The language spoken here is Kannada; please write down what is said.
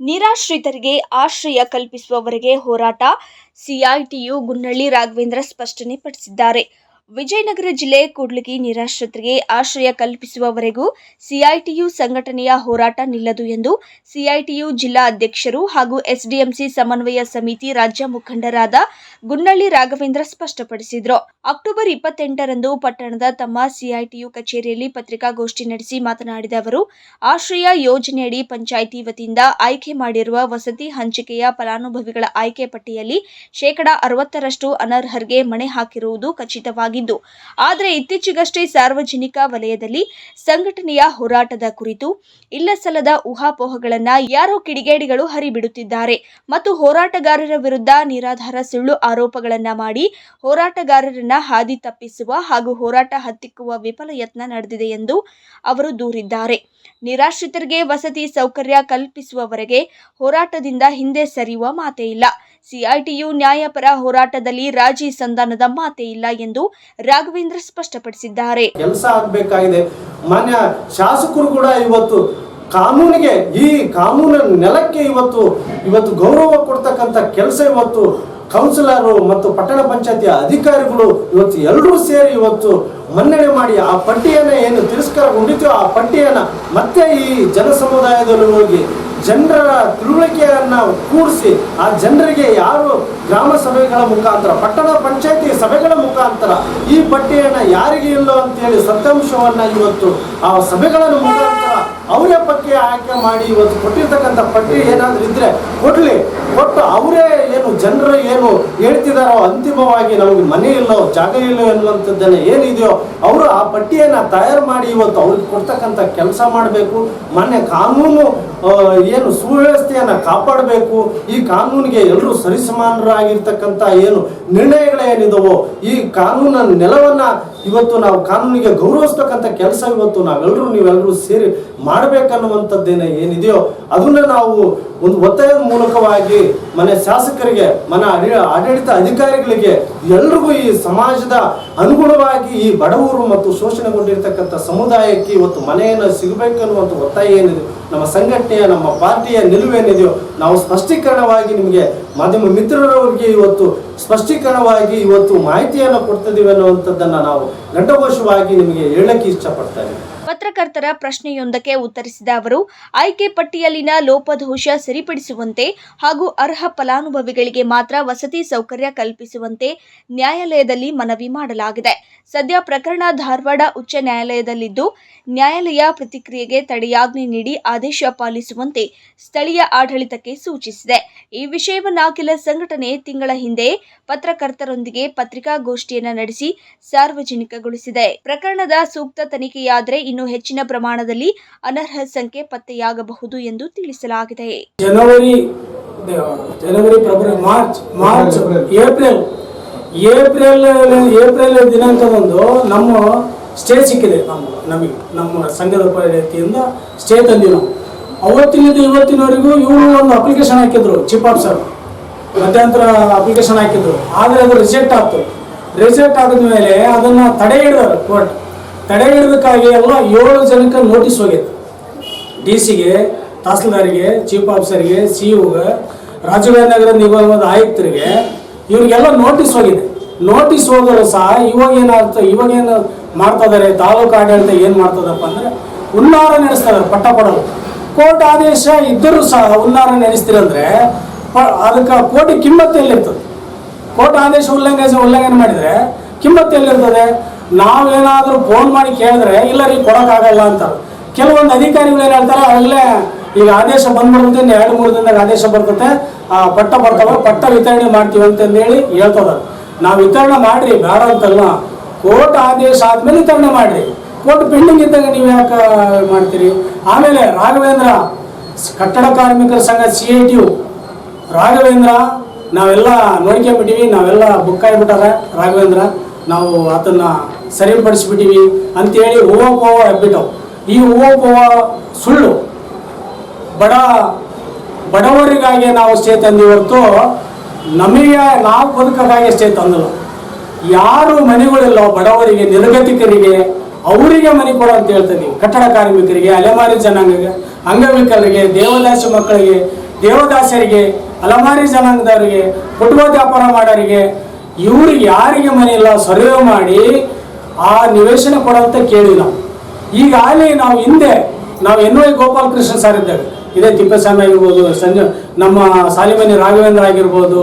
ನಿರಾಶ್ರಿತರಿಗೆ ಆಶ್ರಯ ಕಲ್ಪಿಸುವವರೆಗೆ ಹೋರಾಟ. ಸಿಐಟಿಯು ಗುನ್ನಳ್ಳಿ ರಾಘವೇಂದ್ರ ಸ್ಪಷ್ಟನೆ ಪಡಿಸಿದ್ದಾರೆ. ವಿಜಯನಗರ ಜಿಲ್ಲೆ ಕೂಡ್ಲಿಗಿ ನಿರಾಶ್ರಿತರಿಗೆ ಆಶ್ರಯ ಕಲ್ಪಿಸುವವರೆಗೂ ಸಿಐಟಿಯು ಸಂಘಟನೆಯ ಹೋರಾಟ ನಿಲ್ಲದು ಎಂದು ಸಿಐಟಿಯು ಜಿಲ್ಲಾ ಅಧ್ಯಕ್ಷರು ಹಾಗೂ ಎಸ್ಡಿಎಂಸಿ ಸಮನ್ವಯ ಸಮಿತಿ ರಾಜ್ಯ ಮುಖಂಡರಾದ ಗುನ್ನಳ್ಳಿ ರಾಘವೇಂದ್ರ ಸ್ಪಷ್ಟಪಡಿಸಿದರು. ಅಕ್ಟೋಬರ್ ಇಪ್ಪತ್ತೆಂಟರಂದು ಪಟ್ಟಣದ ತಮ್ಮ ಸಿಐಟಿಯು ಕಚೇರಿಯಲ್ಲಿ ಪತ್ರಿಕಾಗೋಷ್ಠಿ ನಡೆಸಿ ಮಾತನಾಡಿದ ಅವರು, ಆಶ್ರಯ ಯೋಜನೆಯಡಿ ಪಂಚಾಯಿತಿ ವತಿಯಿಂದ ಆಯ್ಕೆ ಮಾಡಿರುವ ವಸತಿ ಹಂಚಿಕೆಯ ಫಲಾನುಭವಿಗಳ ಆಯ್ಕೆ ಪಟ್ಟಿಯಲ್ಲಿ ಶೇಕಡಾ ಅರವತ್ತರಷ್ಟು ಅನರ್ಹರಿಗೆ ಮಣೆ ಹಾಕಿರುವುದು ಆದರೆ ಇತ್ತೀಚೆಗಷ್ಟೇ ಸಾರ್ವಜನಿಕ ವಲಯದಲ್ಲಿ ಸಂಘಟನೆಯ ಹೋರಾಟದ ಕುರಿತು ಇಲ್ಲಸಲ್ಲದ ಊಹಾಪೋಹಗಳನ್ನ ಯಾರೋ ಕಿಡಿಗೇಡಿಗಳು ಹರಿಬಿಡುತ್ತಿದ್ದಾರೆ ಮತ್ತು ಹೋರಾಟಗಾರರ ವಿರುದ್ಧ ನಿರಾಧಾರ ಸುಳ್ಳು ಆರೋಪಗಳನ್ನ ಮಾಡಿ ಹೋರಾಟಗಾರರನ್ನ ಹಾದಿ ತಪ್ಪಿಸುವ ಹಾಗೂ ಹೋರಾಟ ಹತ್ತಿಕ್ಕುವ ವಿಫಲ ಯತ್ನ ನಡೆದಿದೆ ಎಂದು ಅವರು ದೂರಿದ್ದಾರೆ. ನಿರಾಶ್ರಿತರಿಗೆ ವಸತಿ ಸೌಕರ್ಯ ಕಲ್ಪಿಸುವವರೆಗೆ ಹೋರಾಟದಿಂದ ಹಿಂದೆ ಸರಿಯುವ ಮಾತೇ ಇಲ್ಲ. ಸಿಐಟಿಯು ನ್ಯಾಯಪರ ಹೋರಾಟದಲ್ಲಿ ರಾಜಿ ಸಂಧಾನದ ಮಾತೇ ಇಲ್ಲ ಎಂದು ರಾಘವೇಂದ್ರ ಸ್ಪಷ್ಟಪಡಿಸಿದ್ದಾರೆ. ಕೆಲಸ ಆಗಬೇಕಾಗಿದೆ. ಮಾನ್ಯ ಶಾಸಕರು ಕೂಡ ಇವತ್ತು ಕಾನೂನಿಗೆ, ಈ ಕಾನೂನಿನ ನೆಲಕ್ಕೆ ಇವತ್ತು ಇವತ್ತು ಗೌರವ ಕೊಡ್ತಕ್ಕಂಥ ಕೆಲಸ ಇವತ್ತು ಕೌನ್ಸಿಲರು ಮತ್ತು ಪಟ್ಟಣ ಪಂಚಾಯತಿ ಅಧಿಕಾರಿಗಳು ಇವತ್ತು ಎಲ್ಲರೂ ಸೇರಿ ಇವತ್ತು ಮನ್ನಣೆ ಮಾಡಿ ಆ ಪಟ್ಟಿಯನ್ನು ಏನು ತಿರಸ್ಕಾರಗೊಂಡಿತ್ತು ಆ ಪಟ್ಟಿಯನ್ನು ಮತ್ತೆ ಈ ಜನ ಸಮುದಾಯದಲ್ಲಿ ಹೋಗಿ ಜನರ ತಿಳುವಳಿಕೆಯನ್ನ ಕೂಡಿಸಿ ಆ ಜನರಿಗೆ ಯಾರು ಗ್ರಾಮ ಸಭೆಗಳ ಮುಖಾಂತರ, ಪಟ್ಟಣ ಪಂಚಾಯತಿ ಸಭೆಗಳ ಮುಖಾಂತರ ಈ ಪಟ್ಟಿಯನ್ನು ಯಾರಿಗೆ ಇಲ್ಲೋ ಅಂತೇಳಿ ಸತ್ಯಾಂಶವನ್ನ ಇವತ್ತು ಆ ಸಭೆಗಳ ಮುಖಾಂತರ ಅವರೇ ಬಗ್ಗೆ ಆಯ್ಕೆ ಮಾಡಿ ಇವತ್ತು ಕೊಟ್ಟಿರ್ತಕ್ಕಂಥ ಪಟ್ಟಿ ಏನಾದರೂ ಇದ್ರೆ ಕೊಡಲಿ. ಕೊಟ್ಟು ಅವರೇ ಏನು ಜನರು ಏನು ಹೇಳ್ತಿದಾರೋ ಅಂತಿಮವಾಗಿ ನಮಗೆ ಮನೆ ಇಲ್ಲೋ, ಜಾಗ ಇಲ್ಲೋ ಎನ್ನುವಂಥದ್ದನ್ನ ಏನಿದೆಯೋ ಅವರು ಆ ಪಟ್ಟಿಯನ್ನ ತಯಾರು ಮಾಡಿ ಇವತ್ತು ಅವ್ರಿಗೆ ಕೊಡ್ತಕ್ಕಂಥ ಕೆಲಸ ಮಾಡಬೇಕು. ಮೊನ್ನೆ ಕಾನೂನು ಏನು ಸುವ್ಯವಸ್ಥೆಯನ್ನು ಕಾಪಾಡಬೇಕು? ಈ ಕಾನೂನಿಗೆ ಎಲ್ಲರೂ ಸರಿಸಮಾನರಾಗಿರ್ತಕ್ಕಂಥ ಏನು ನಿರ್ಣಯಗಳೇನಿದವೋ ಈ ಕಾನೂನ ನೆಲವನ್ನ ಇವತ್ತು ನಾವು ಕಾನೂನಿಗೆ ಗೌರವಿಸ್ತಕ್ಕಂಥ ಕೆಲಸ ಇವತ್ತು ನಾವೆಲ್ಲರೂ ನೀವೆಲ್ಲರೂ ಸೇರಿ ಮಾಡಬೇಕನ್ನುವಂಥದ್ದೇನೆ ಏನಿದೆಯೋ ಅದನ್ನ ನಾವು ಒಂದು ಒತ್ತಾಯದ ಮೂಲಕವಾಗಿ ಮನೆ ಶಾಸಕರಿಗೆ, ಮನೆ ಆಡಳಿ- ಆಡಳಿತ ಅಧಿಕಾರಿಗಳಿಗೆ ಎಲ್ರಿಗೂ ಈ ಸಮಾಜದ ಅನುಗುಣವಾಗಿ ಈ ಬಡವರು ಮತ್ತು ಶೋಷಣೆಗೊಂಡಿರ್ತಕ್ಕಂಥ ಸಮುದಾಯಕ್ಕೆ ಇವತ್ತು ಮನೆಯನ್ನು ಸಿಗಬೇಕನ್ನುವಂಥ ಒತ್ತಾಯ ಏನಿದೆ, ನಮ್ಮ ಸಂಘಟನೆಯ, ನಮ್ಮ ಪಾರ್ಟಿಯ ನಿಲುವೇನಿದೆಯೋ ನಾವು ಸ್ಪಷ್ಟೀಕರಣವಾಗಿ ನಿಮಗೆ ಮಾಧ್ಯಮ ಮಿತ್ರರವರಿಗೆ ಇವತ್ತು ಸ್ಪಷ್ಟೀಕರಣವಾಗಿ ಇವತ್ತು ಮಾಹಿತಿಯನ್ನು ಕೊಡ್ತಿದ್ದೀವಿ ಅನ್ನುವಂಥದ್ದನ್ನು ನಾವು ಗಂಟಘೋಷವಾಗಿ ನಿಮಗೆ ಹೇಳಕ್ಕೆ ಇಷ್ಟಪಡ್ತಾ ಪತ್ರಕರ್ತರ ಪ್ರಶ್ನೆಯೊಂದಕ್ಕೆ ಉತ್ತರಿಸಿದ ಅವರು, ಆಯ್ಕೆ ಪಟ್ಟಿಯಲ್ಲಿನ ಲೋಪದೋಷ ಸರಿಪಡಿಸುವಂತೆ ಹಾಗೂ ಅರ್ಹ ಫಲಾನುಭವಿಗಳಿಗೆ ಮಾತ್ರ ವಸತಿ ಸೌಕರ್ಯ ಕಲ್ಪಿಸುವಂತೆ ನ್ಯಾಯಾಲಯದಲ್ಲಿ ಮನವಿ ಮಾಡಲಾಗಿದೆ. ಸದ್ಯ ಪ್ರಕರಣ ಧಾರವಾಡ ಉಚ್ಚ ನ್ಯಾಯಾಲಯದಲ್ಲಿದ್ದು, ನ್ಯಾಯಾಲಯ ಪ್ರತಿಕ್ರಿಯೆಗೆ ತಡೆಯಾಜ್ಞೆ ನೀಡಿ ಆದೇಶ ಪಾಲಿಸುವಂತೆ ಸ್ಥಳೀಯ ಆಡಳಿತಕ್ಕೆ ಸೂಚಿಸಿದೆ. ಈ ವಿಷಯವನ್ನ ಕೆಲ ಸಂಘಟನೆ ತಿಂಗಳ ಹಿಂದೆ ಪತ್ರಕರ್ತರೊಂದಿಗೆ ಪತ್ರಿಕಾಗೋಷ್ಠಿಯನ್ನು ನಡೆಸಿ ಸಾರ್ವಜನಿಕಗೊಳಿಸಿದೆ. ಪ್ರಕರಣದ ಸೂಕ್ತ ತನಿಖೆಯಾದರೆ ಇನ್ನು ಹೆಚ್ಚಿನ ಪ್ರಮಾಣದಲ್ಲಿ ಅನರ್ಹ ಸಂಖ್ಯೆ ಪತ್ತೆಯಾಗಬಹುದು ಎಂದು ತಿಳಿಸಲಾಗಿದೆ. ಜನವರಿ ಜನವರಿ, February, March March, April April April ದಿನಾಂಕದಂದು ನಮ್ಮ ಸ್ಟೇ ಸಿಕ್ಕಿದೆ, ನಮ್ಮ, ನಮಗೆ, ನಮ್ಮ ಸಂಘದ ವತಿಯಿಂದ ಸ್ಟೇ ತಂದಿವಿ ನಾವು. ಅವತ್ತಿನಿಂದ ಇವತ್ತಿನವರೆಗೂ ಇವರು ಒಂದು ಅಪ್ಲಿಕೇಶನ್ ಹಾಕಿದ್ರು ಚೀಫ್ ಆಫೀಸರ್ ಮಧ್ಯಂತರ ಅಪ್ಲಿಕೇಶನ್ ಹಾಕಿದ್ರು. ಆದರೆ ಅದು ರಿಜೆಕ್ಟ್ ಆಗ್ತು ರಿಜೆಕ್ಟ್ ಆದ್ಮೇಲೆ ಅದನ್ನು ತಡೆ ಹಿಡಿದರು ಕೋರ್ಟ್ ತಡೆ ಹಿಡಿದಕ್ಕಾಗಿ ಎಲ್ಲ ಏಳು ಜನಕ್ಕೆ ನೋಟಿಸ್ ಹೋಗಿತ್ತು. ಡಿ ಸಿಗೆ ತಹಸೀಲ್ದಾರಿಗೆ, ಚೀಫ್ ಆಫೀಸರ್ಗೆ ಸಿ ಇಗೆ ನಗರ ನಿಗಮದ ಆಯುಕ್ತರಿಗೆ ಇವ್ರಿಗೆಲ್ಲ ನೋಟಿಸ್ ಹೋಗಿದೆ. ನೋಟಿಸ್ ಹೋದರೂ ಸಹ ಇವಾಗ ಏನಾಗ್ತದೆ, ಇವಾಗ ಏನು ಮಾಡ್ತಾ ತಾಲೂಕು ಆಡಳಿತ ಏನು ಮಾಡ್ತದಪ್ಪ ಅಂದರೆ ಉನ್ನಾರ ನಡೆಸ್ತಾರೆ ಪಟ್ಟ ಕೊಡಲು. ಕೋರ್ಟ್ ಆದೇಶ ಇದ್ದರೂ ಸಹ ಉನ್ನಾರ ನಡೆಸ್ತೀರಂದ್ರೆ ಅದಕ್ಕೆ ಕೋಟಿ ಕಿಮ್ಮತ್ತು ಎಲ್ಲಿರ್ತದೆ ಕೋರ್ಟ್ ಆದೇಶ ಉಲ್ಲಂಘನೆ ಉಲ್ಲಂಘನೆ ಮಾಡಿದ್ರೆ ಕಿಮ್ಮತ್ತು ಎಲ್ಲಿರ್ತದೆ ನಾವೇನಾದ್ರೂ ಫೋನ್ ಮಾಡಿ ಕೇಳಿದ್ರೆ, ಇಲ್ಲ ರೀ, ಕೊಡೋಕ್ಕಾಗಲ್ಲ ಅಂತಾರೆ ಕೆಲವೊಂದು ಅಧಿಕಾರಿಗಳು ಏನು ಹೇಳ್ತಾರೆ, ಅಲ್ಲೇ ಈಗ ಆದೇಶ ಬಂದ್ಬಿಡುತ್ತೆ ಎರಡು, ಮೂರು ದಿನದಾಗ ಆದೇಶ ಬರ್ತದೆ. ಆ, ಪಟ್ಟ ಬರ್ತಾವ, ಪಟ್ಟ ವಿತರಣೆ ಮಾಡ್ತೀವಿ ಅಂತಂದೇಳಿ ಹೇಳ್ತದ. ನಾವು ವಿತರಣೆ ಮಾಡ್ರಿ, ಬೇಡ ಅಂತಲ್ಲ ಕೋರ್ಟ್ ಆದೇಶ ಆದ್ಮೇಲೆ ವಿತರಣೆ ಮಾಡ್ರಿ. ಕೋರ್ಟ್ ಪೆಂಡಿಂಗ್ ಇದ್ದಾಗ ನೀವು ಯಾಕೆ ಮಾಡ್ತೀರಿ? ಆಮೇಲೆ ರಾಘವೇಂದ್ರ, ಕಟ್ಟಡ ಕಾರ್ಮಿಕರ ಸಂಘ ಸಿ ಐ ಟಿ ರಾಘವೇಂದ್ರ, ನಾವೆಲ್ಲ ನೋಡ್ಕೊಂಬಿಟ್ಟಿವಿ ನಾವೆಲ್ಲ ಬುಕ್ ಆಗಿಬಿಟ್ಟಾರೆ, ರಾಘವೇಂದ್ರ. ನಾವು ಅದನ್ನ ಸರಿಪಡಿಸ್ಬಿಟ್ಟಿವಿ ಅಂತೇಳಿ ಹೂವೋಪೋವ ಎಂಬಿಟ್ಟು ಈ ಹೂವೋಪೋವ ಸುಳ್ಳು. ಬಡ, ಬಡವರಿಗಾಗಿ ನಾವು ಸ್ಟೇ ತಂದಿ ಹೊರತು ನಮಗೆ ನಾವು ಬದುಕೋಕ್ಕಾಗಿ ಸ್ಟೇ ತಂದಿಲ್ಲ. ಯಾರು ಮನೆಗಳಿಲ್ಲ ಬಡವರಿಗೆ, ನಿರ್ಗತಿಕರಿಗೆ, ಅವರಿಗೆ ಮನೆ ಕೊಡು ಅಂತ ಹೇಳ್ತೀವಿ ಕಟ್ಟಡ ಕಾರ್ಮಿಕರಿಗೆ, ಅಲೆಮಾರಿ ಜನಾಂಗಕ್ಕೆ, ಅಂಗವಿಕಲರಿಗೆ, ದೇವದಾಸಿ ಮಕ್ಕಳಿಗೆ, ದೇವದಾಸರಿಗೆ, ಅಲೆಮಾರಿ ಜನಾಂಗದವರಿಗೆ, ಕುಟುಂಬ ವ್ಯಾಪಾರ ಮಾಡೋರಿಗೆ ಇವ್ರಿಗೆ ಯಾರಿಗೆ ಮನೆ ಇಲ್ಲ ಸರ್ವೆ ಮಾಡಿ ಆ ನಿವೇಶನ ಕೊಡಂತ ಕೇಳಿಲ್ಲ. ಈಗಾಗಲೇ ನಾವು ಹಿಂದೆ ನಾವು ಎನ್ ವೈ ಗೋಪಾಲಕೃಷ್ಣ ಸರ್ ಇದ್ದೇವೆ. ಇದೇ ತಿಪ್ಪೇಸ್ವಾಮಿ ಆಗಿರ್ಬೋದು, ಸಂಜೆ ನಮ್ಮ ಸಾಲಿಮನಿ ರಾಘವೇಂದ್ರ ಆಗಿರ್ಬೋದು.